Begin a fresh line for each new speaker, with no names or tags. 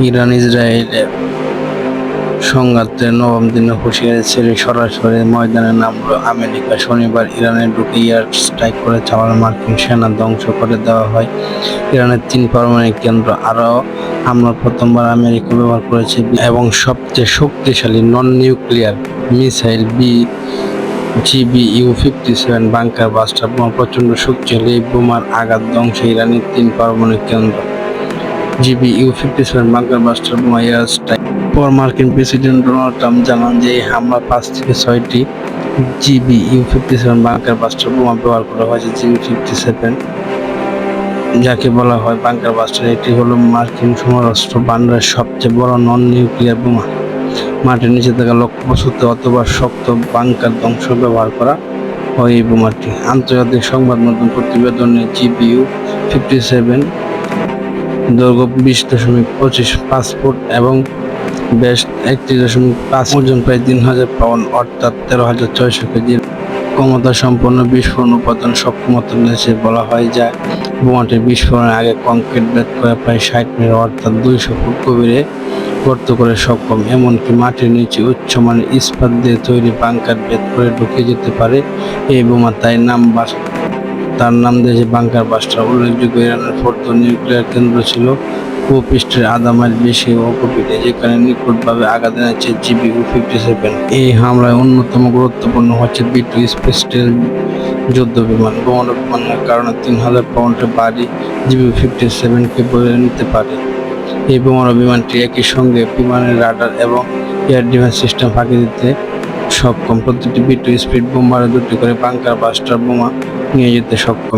Iran ইসরায়েলের সংঘাতের নবম দিনে হুঁশিয়ারি ছেড়ে সরাসরি ময়দানে নামলো আমেরিকা। শনিবার ইরানে ঢুকে এয়ার স্ট্রাইক করে চালানো মার্কিন সেনা ধ্বংস করে দেওয়া হয়। ইরানের তিন পারমাণবিক কেন্দ্র আরও হামলা প্রথমবার আমেরিকা ব্যবহার করেছে এবং সবচেয়ে শক্তিশালী non nuclear missile B GB U fifty seven bunker buster প্রচণ্ড শক্তিশালী বোমার আঘাত ধ্বংসে ইরানের তিন পারমাণবিক কেন্দ্র। GB U fifty seven bunker buster বোমা এয়ার স্ট্রাইক পর মার্কিন প্রেসিডেন্ট ডোনাল্ড ট্রাম্প জানান যে হামলা পাঁচ থেকে ছয়টি GB U fifty seven bunker buster বোমা ব্যবহার করা হয়েছে জিবি ফিফটি সেভেন, যাকে বলা হয় বাংকার বাস্টার এটি হলো মার্কিন সমরাস্ত্র ভান্ডারের সবচেয়ে বড় নন নিউক্লিয়ার বোমা। মাটির নিচে থাকা লক্ষ্য লক্ষ্যবস্তুতে অথবা শক্ত বাংকার ধ্বংস ব্যবহার করা হয় এই বোমাটি। আন্তর্জাতিক সংবাদ মাধ্যম প্রতিবেদনে জিবিইউ ফিফটি সেভেন দৈর্ঘ্য বিশ দশমিক পঁচিশ পাঁচ ফুট এবং বেশ একত্রিশ দশমিক পাঁচ ওজন প্রায় তিন হাজার পাউন্ড, অর্থাৎ তেরো হাজার ছয়শো কেজির ক্ষমতা সম্পন্ন বিস্ফোরণ উপাদান সক্ষমতা রয়েছে বলা হয়, যা বোমাটি বিস্ফোরণের আগে কংক্রিট বেদ করে প্রায় ষাট মিটার, অর্থাৎ দুইশো ফুট গভীরে গর্ত করে সক্ষম। এমনকি মাটির নিচে উচ্চমানের ইস্পাত দিয়ে তৈরি বাংকার বেদ করে ঢুকে যেতে পারে এই বোমা, তাই নাম বাস তার নাম দিয়েছে বাংকার বাস্টার উল্লেখযোগ্য ইরানের ফোর্থ নিউক্লিয়ার কেন্দ্র ছিল ভূপৃষ্ঠের আধা মাইল বেশি অগভীরে যেখানে নিখুঁতভাবে আঘাত এনেছে জিবি ফিফটি সেভেন। এই হামলায় অন্যতম গুরুত্বপূর্ণ হচ্ছে বি টু স্পেসটেল যুদ্ধ বিমান। বোমার বিমানের কারণে তিন হাজার পাউন্ডের বাড়ি জিবি ফিফটি সেভেনকে বলে নিতে পারে। এই বোমার বিমানটি একই সঙ্গে বিমানের রাডার এবং এয়ার ডিফেন্স সিস্টেম ফাঁকি দিতে সক্ষম। প্রতিটি বিটু স্পিড বোমারে দুটি করে বাংকার বাস্টার বোমা নিয়ে যেতে সক্ষম।